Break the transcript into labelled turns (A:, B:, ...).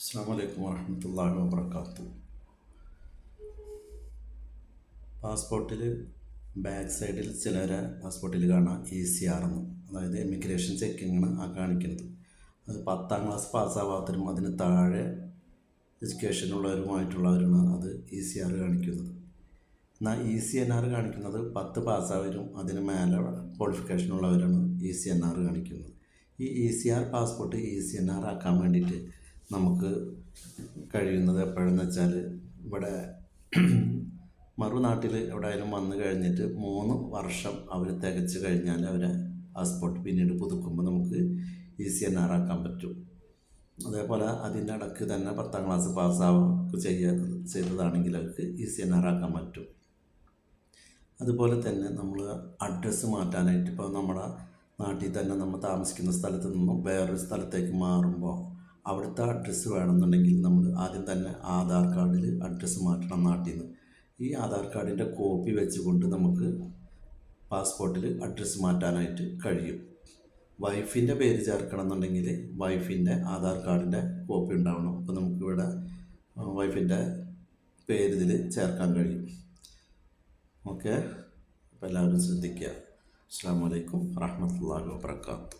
A: അസ്സാം വലൈക്കും വാഹമത്തല്ലാഹി വാബർക്കാത്തു പാസ്പോർട്ടിൽ ബാക്ക് സൈഡിൽ ചിലരെ പാസ്പോർട്ടിൽ കാണാം ഇ സി ആർ എന്ന് അതായത് എമിഗ്രേഷൻ ചെക്കിങ്ങാണ് ആ കാണിക്കുന്നത്. അത് പത്താം ക്ലാസ് പാസ്സാവാത്തവരും അതിന് താഴെ എഡ്യൂക്കേഷൻ ഉള്ളവരുമായിട്ടുള്ളവരാണ് അത് ഇ സി ആർ കാണിക്കുന്നത്. എന്നാൽ ഇ സി എൻ ആർ കാണിക്കുന്നത് പത്ത് പാസ്സാവരും അതിന് മേലെ ക്വാളിഫിക്കേഷൻ ഉള്ളവരാണ് ഇ സി എൻ ആർ കാണിക്കുന്നത്. ഈ E C R passport E C N R ആക്കാൻ വേണ്ടിയിട്ട് നമുക്ക് കഴിയുന്നത് എപ്പോഴെന്ന് വെച്ചാൽ ഇവിടെ മറുനാട്ടിൽ എവിടെയായാലും വന്നു കഴിഞ്ഞിട്ട് മൂന്ന് വർഷം അവർ തികച്ച് കഴിഞ്ഞാൽ അവരെ പാസ്പോർട്ട് പിന്നീട് പുതുക്കുമ്പോൾ നമുക്ക് ഇ സി എൻ ആർ ആക്കാൻ പറ്റും. അതേപോലെ അതിന്റെ ഇടയ്ക്ക് തന്നെ പത്താം ക്ലാസ് പാസ്സാവുക ചെയ്യാ ചെയ്തതാണെങ്കിൽ അവർക്ക് ഇ സി എൻ ആർ ആക്കാൻ പറ്റും. അതുപോലെ തന്നെ നമ്മൾ അഡ്രസ്സ് മാറ്റാനായിട്ട് ഇപ്പോൾ നമ്മുടെ നാട്ടിൽ തന്നെ നമ്മൾ താമസിക്കുന്ന സ്ഥലത്ത് നിന്നും വേറൊരു സ്ഥലത്തേക്ക് മാറുമ്പോൾ അവിടുത്തെ അഡ്രസ്സ് വേണമെന്നുണ്ടെങ്കിൽ നമ്മൾ ആദ്യം തന്നെ ആധാർ കാർഡിൽ അഡ്രസ്സ് മാറ്റണം നാട്ടിൽ നിന്ന് ഈ ആധാർ കാർഡിന്റെ കോപ്പി വെച്ചുകൊണ്ട് നമുക്ക് പാസ്പോർട്ടിൽ അഡ്രസ്സ് മാറ്റാനായിട്ട് കഴിയും. വൈഫിന്റെ പേര് ചേർക്കണം എന്നുണ്ടെങ്കിൽ വൈഫിന്റെ ആധാർ കാർഡിന്റെ കോപ്പി ഉണ്ടാവണം. അപ്പോൾ നമുക്കിവിടെ വൈഫിന്റെ പേര് ഇതിൽ ചേർക്കാൻ കഴിയും. ഓക്കെ? അപ്പോൾ എല്ലാവരും ശ്രദ്ധിക്കുക. അസ്സാം വലൈക്കും വാഹമത്തല്ലാ വാബർക്കാത്തു